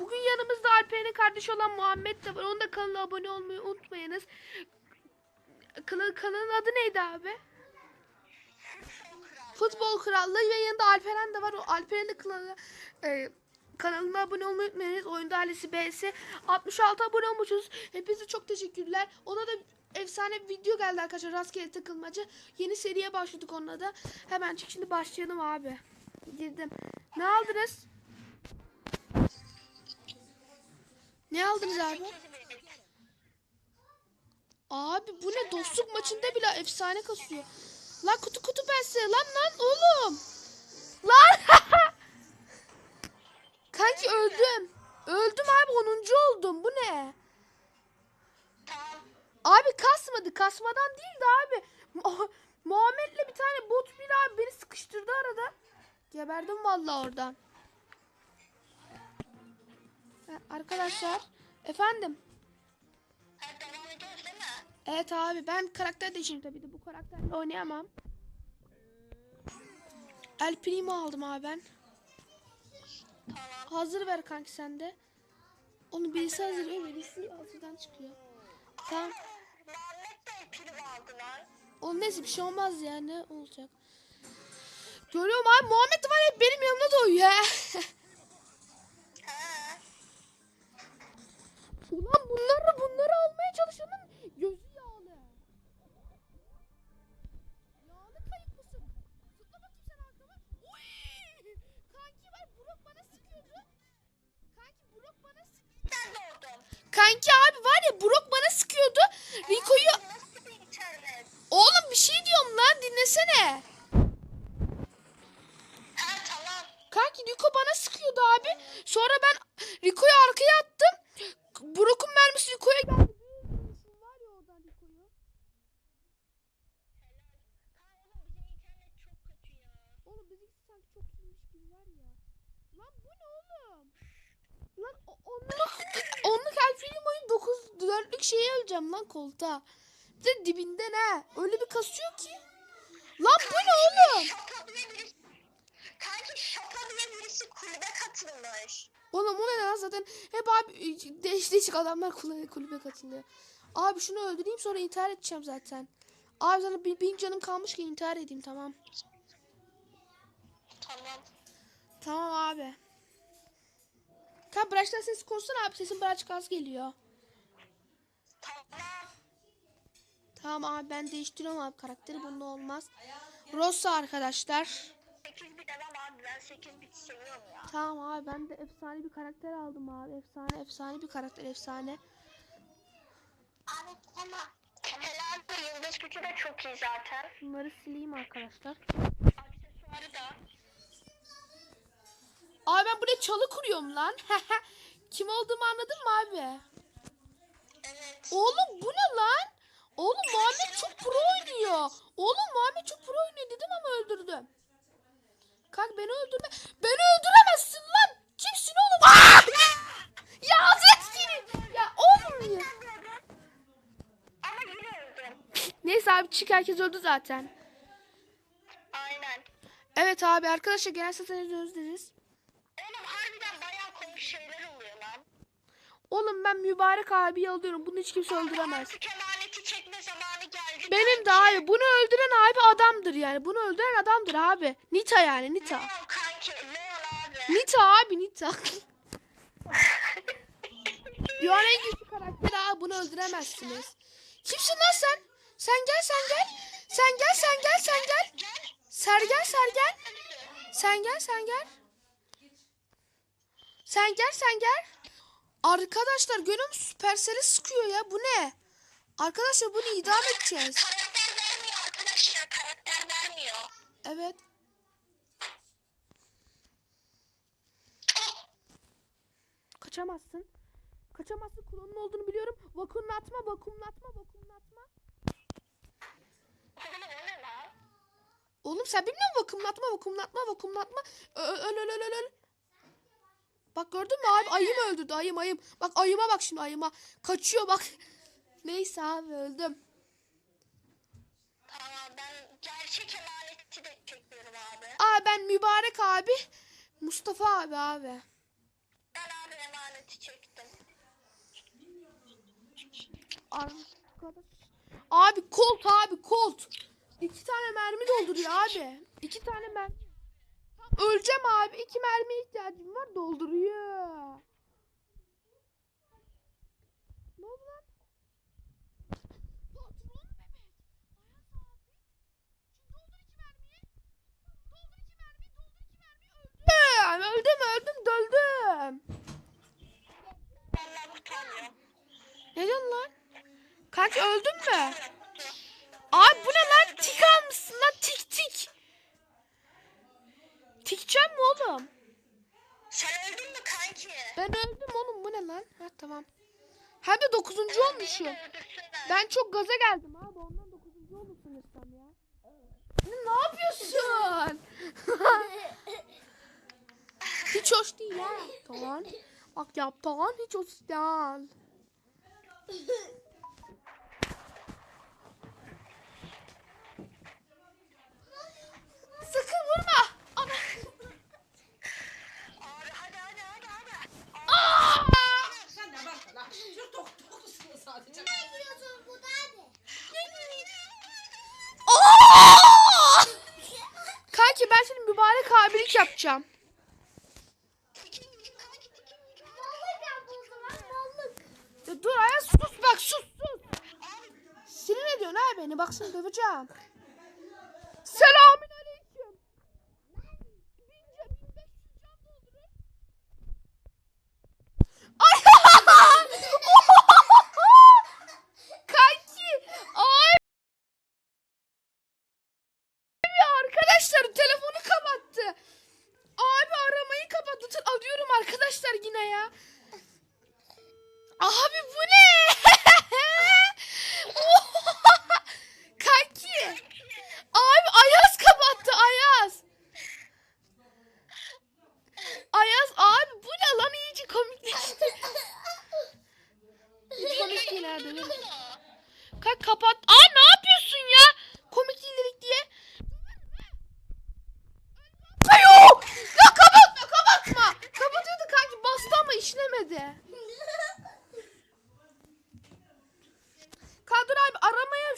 Bugün yanımızda Alperen'in kardeşi olan Muhammed de var. Onun da kanala abone olmayı unutmayınız. Kanalın adı neydi abi? Futbol Krallığı ve yanında Alperen de var. O Alperen'in kanalı e, kanalına abone olmayı unutmayınız. Oyunda ailesi BS 66 abone olmuşuz. Hepinize çok teşekkürler. Ona da efsane bir video geldi arkadaşlar. Rastgele takılmacı. Yeni seriye başladık onunla da. Hemen çık şimdi başlayalım abi. Girdim. Ne aldınız? Ne aldınız abi? Abi bu ne dostluk maçında bile efsane kasıyor. Lan kutu kutu pense lan lan oğlum. Lan. Kanki öldüm. Öldüm abi 10. oldum. Bu ne? Abi kasmadı. Kasmadan değil de abi. Mu- Muhammed'le bir tane bot bir abi beni sıkıştırdı arada. Geberdim vallahi oradan. Ha, Arkadaşlar. Efendim. Ha, devam ediyoruz değil mi? Evet abi ben karakter değiştirdim tabii de bu karakterle oynayamam. El Primo aldım abi ben. Tamam. Hazır ver kanki sen de. Onu birisi hazır ver birisi hazırdan çıkıyor. Tamam. Muhammed de prim aldılar. O neyse bir şey olmaz ya ne olacak. Görüyorum abi Muhammed var ya benim yanımda doyuyor ha. Ulan bunları bunları almaya çalışanın gözü yağlı. Yağlı kayık mısın? Zıpla bakayım sen arkama. Uy! Kanki var Burak bana sıkıyordu. Kanki Burak bana sıkıyordu. Kanki abi var ya Burak bana sıkıyordu. Rico'yu... Oğlum bir şey diyorum lan dinlesene. Kanki Rico bana sıkıyordu abi. Sonra ben Rico'yu arkaya attım. Burak'ın mermisi Rico'ya geldi. Var ya oradan Rico'yu. Oğlum bizim internet çok kötü ya. Oğlum bizimki sanki çok iyiymiş gibi var ya. Lan bu ne oğlum? Lan o- onluk, onluk elfinin oyun 9 dörtlük şeyi öleceğim lan koltuğa. Bir de dibinden ha. Öyle bir kasıyor ki. Lan bu ne oğlum? Kanki şaka diye birisi kulübe katılmış. Oğlum o ne lan zaten hep abi değişik değişik adamlar kulübe, katılıyor. Abi şunu öldüreyim sonra intihar edeceğim zaten. Abi sana bin, bin canım kalmış ki intihar edeyim tamam. Tamam. Tamam abi. Tamam Braş'tan ses konuşsana abi sesin birazcık az geliyor. Tamam. Tamam abi ben değiştiriyorum abi karakteri bunda olmaz. Rosa arkadaşlar. 8 bit abi ben 8 bit seviyorum ya. Tamam abi ben de efsane bir karakter aldım abi. Efsane efsane bir karakter efsane. Abi ama Helal ve yıldız gücü de çok iyi zaten. Bunları sileyim arkadaşlar. Aksesuarı da. Abi ben buraya çalı kuruyorum lan. Kim olduğumu anladın mı abi? Evet. Oğlum bu ne lan? Oğlum Muhammed çok pro oynuyor. Oğlum Muhammed çok pro oynuyor dedim ama öldürdüm. Kanka beni öldürme. Beni öldüremezsin lan. Kimsin oğlum? Aa! Ya Hazret seni. Ya oğlum ya. Neyse abi çık herkes öldü zaten. Aynen. Evet abi arkadaşlar genel satın özleriz. Oğlum harbiden bayağı komik şeyler oluyor lan. Oğlum ben mübarek abiyi alıyorum. Bunu hiç kimse öldüremez. Artık emaneti çekme zamanı geldi. Benim de abi. Bunu öldüren abi adamdır yani. Bunu öldüren adamdır abi. Nita yani Nita. Leon kanki. Leon abi. Nita abi Nita. Dünyanın en güçlü karakteri abi bunu öldüremezsiniz. Kimsin lan sen? Sen gel sen gel. Sen gel sen gel sen gel. Gel. Sergen Sergen. Sen gel sen gel. Sen gel sen gel. Arkadaşlar görüyor musun? Supercell'i sıkıyor ya. Bu ne? Arkadaşlar bunu idam edeceğiz. Karakter vermiyor arkadaşlar. Karakter vermiyor. Evet. Kaçamazsın. Kaçamazsın. Klonun olduğunu biliyorum. Vakumlatma, vakumlatma, vakumlatma. Oğlum sen bilmiyor musun? Vakumlatma, vakumlatma, vakumlatma. Öl, öl, öl, öl, öl. Bak gördün mü abi? Ayım öldürdü. Ayım, ayım. Bak ayıma bak şimdi ayıma. Kaçıyor bak. Neyse abi öldüm. Tamam ben gerçek emaneti de çekiyorum abi. Aa ben mübarek abi. Mustafa abi abi. Ben abi emaneti çektim. Abi kolt abi kolt. İki tane mermi dolduruyor abi. İki tane mermi. Öleceğim abi. İki mermiye ihtiyacım var dolduruyor. Ne oldu lan? Patron bebek. Ayaz abi. Şimdi doldur iki mermiyi. Doldur iki mermiyi. Doldur iki mermiyi. Öldüm. Öldüm. Öldüm. Döldüm. Vallahi kurtarmıyor. Ne diyorsun lan? Kaç öldün mü? Abi bu ne lan? Tik almışsın lan tik tik. Tikeceğim mi oğlum? Sen öldün mü kanki? Ben öldüm oğlum bu ne lan? Ha tamam. Hem de dokuzuncu olmuşum. De öldürsene. Ben çok gaza geldim abi ondan dokuzuncu olursun İslam ya. Ne, ne yapıyorsun? hiç hoş değil ha. Tamam. Bak yaptığın hiç hoş değil. Hoşça.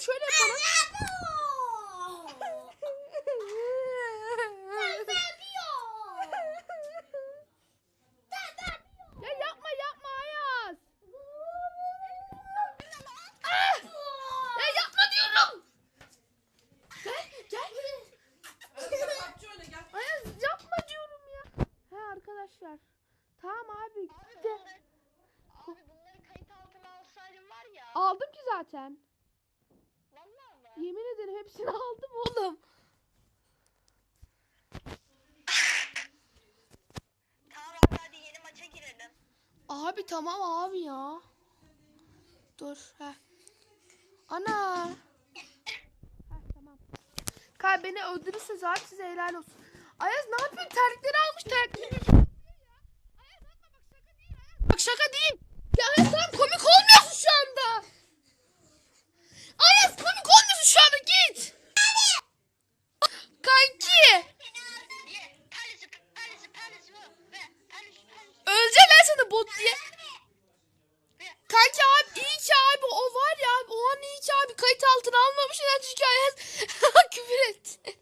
Şöyle yapalım. ya yapma yapma Ayaz. Ah! Ya yapma diyorum. Gel gel. Kapçı öyle gel. Ayaz yapma diyorum ya. He arkadaşlar. Tamam abi gitti. Abi bunları kayıt altına alsaydım var ya. Aldım ki zaten. Yemin ederim hepsini aldım oğlum. Tamam abi hadi yeni maça girelim. Abi tamam abi ya. Dur. Heh. Ana. Heh, tamam. Kay beni öldürürse zaten size helal olsun. Ayaz ne yapıyorsun? Terlikleri almış terlikleri. Bak şaka değil. Ya Ayaz tamam komik olmuyorsun şu anda. Ayaz komik olmuyorsun şu anda git. Kanki. Ye, Palis, Palis, Palis bu. Ve Palis, Palis. Öleceksin lan seni bot diye. Ve Kanki abi iyi ki abi o var ya abi o an iyi ki abi kayıt altına almamış neden çünkü Ayaz küfür etti.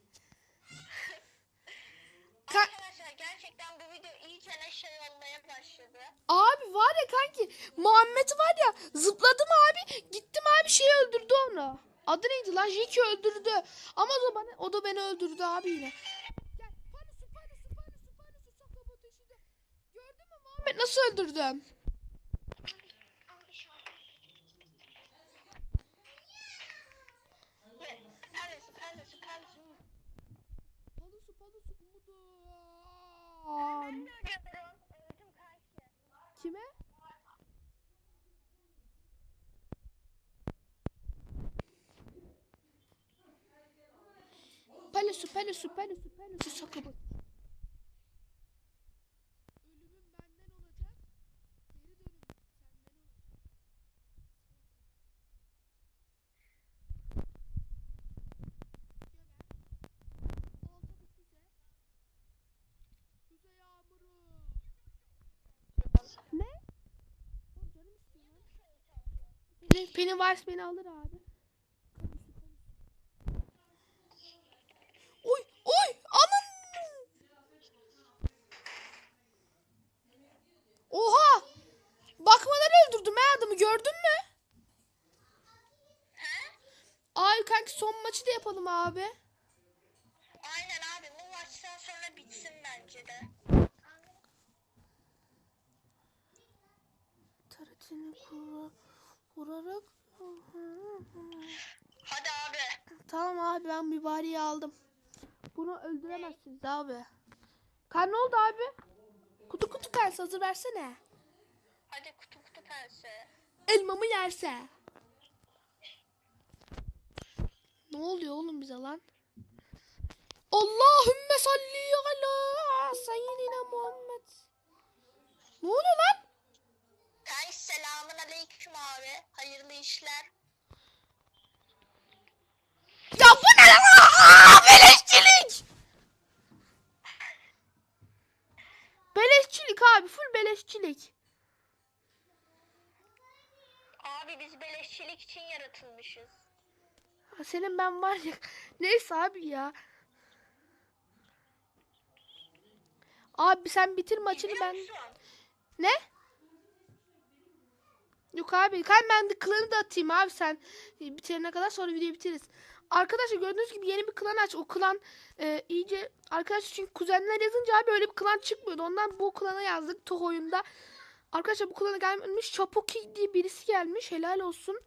Ka- Arkadaşlar gerçekten bu video iyice neşe olmaya başladı. abi var ya kanki Muhammed var ya zıpladım abi gittim abi şey öldürdü onu. Adı neydi lan Jeki öldürdü. Ama o da bana o da beni öldürdü abi yine. Gel, Panusu, Panusu, Panusu, Panusu, Sokak ateşinde. Gördün mü Muhammed nasıl öldürdüm? Panusu, Panusu, kanki. Kime? Pelesu, pelesu, pelesu, pelesu sakabı. Ölümün benden olacak. Geri dönüm senden olacak. Geber. Alta bir füze. Füze yağmuru. Ne? Oğlum canım istiyor Pennywise beni alır abi. Gördün mü? Ay kanki son maçı da yapalım abi. Aynen abi bu maçtan sonra bitsin bence de. Taratini vurarak. Hadi abi. Tamam abi ben mübareği aldım. Bunu öldüremezsiniz abi. Kan ne oldu abi? Kutu kutu pense hazır versene. Hadi kutu kutu pense. Elmamı yerse. Ne oluyor oğlum bize lan? Allahümme salli ala seyyidina Muhammed. Ne oluyor lan? Kay selamun aleyküm abi. Hayırlı işler. Ya bu ne lan? Aa, beleşçilik. Beleşçilik abi full beleşçilik. Abi biz Ha, Senin ben var ya. Neyse abi ya. Abi sen bitir maçını ben. musun? Ne? Yok abi. Kan ben de klanı da atayım abi sen e, bitirene kadar sonra videoyu bitiririz. Arkadaşlar gördüğünüz gibi yeni bir klan aç. O klan e, iyice arkadaşlar çünkü kuzenler yazınca abi öyle bir klan çıkmıyordu. Ondan bu klana yazdık Toho oyunda. Arkadaşlar bu klana gelmiş Chapoki diye birisi gelmiş. Helal olsun.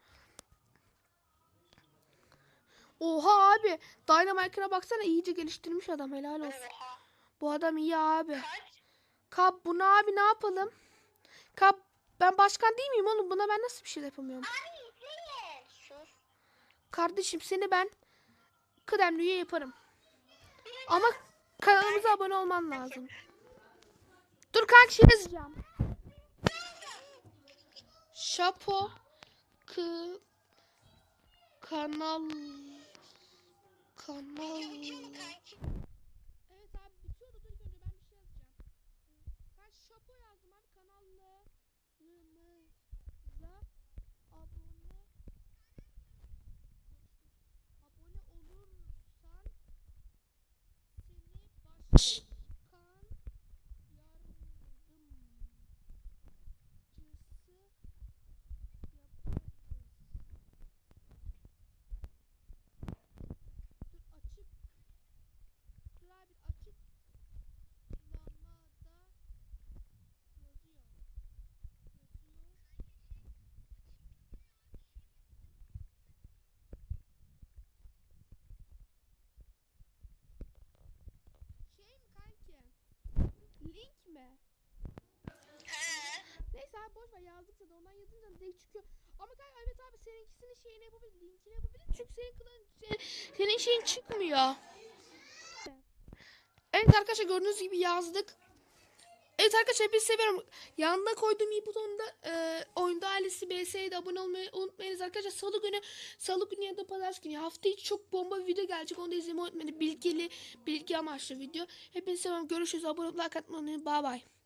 Oha abi. Dynamite'ına baksana iyice geliştirmiş adam. Helal olsun. Oha. Bu adam iyi abi. Kaç? Kap bunu abi ne yapalım? Kap ben başkan değil miyim oğlum? Buna ben nasıl bir şey yapamıyorum? Abi izleyin. Sus. Kardeşim seni ben kıdemli üye yaparım. Ama kanalımıza abone olman lazım. Dur kanka şey yazacağım. Şapo kı kanal kanal Bitiyor mu kanki? Evet abi bitiyordu dur ilk önce ben bir şey yazacağım. Ben şapo yazdım abi kanallarımıza abone abone olursan seni başkan yardımcısı yaparız. Dur açık Dur abi açıklamada yazıyor. Yazıyor. Şey mi kanki? Link mi? He. Neyse abi boş ver yazdıkça da ondan yazınca direkt çıkıyor. Ama kanka evet abi seninkisini şeyini yapabilir, linkini yapabilir. Çünkü senin kılın, senin, senin şeyin çıkmıyor. Evet arkadaşlar gördüğünüz gibi yazdık. Evet arkadaşlar biz seviyorum. Yanında koyduğum i butonunda e, oyunda ailesi BS'ye de abone olmayı unutmayınız arkadaşlar. Salı günü, salı günü ya da pazartesi günü hafta içi çok bomba bir video gelecek. Onu da izlemeyi unutmayın. Bilgili, bilgi amaçlı video. Hepinizi seviyorum. Görüşürüz. Abone olmayı, like atmayı unutmayın. Bye bye.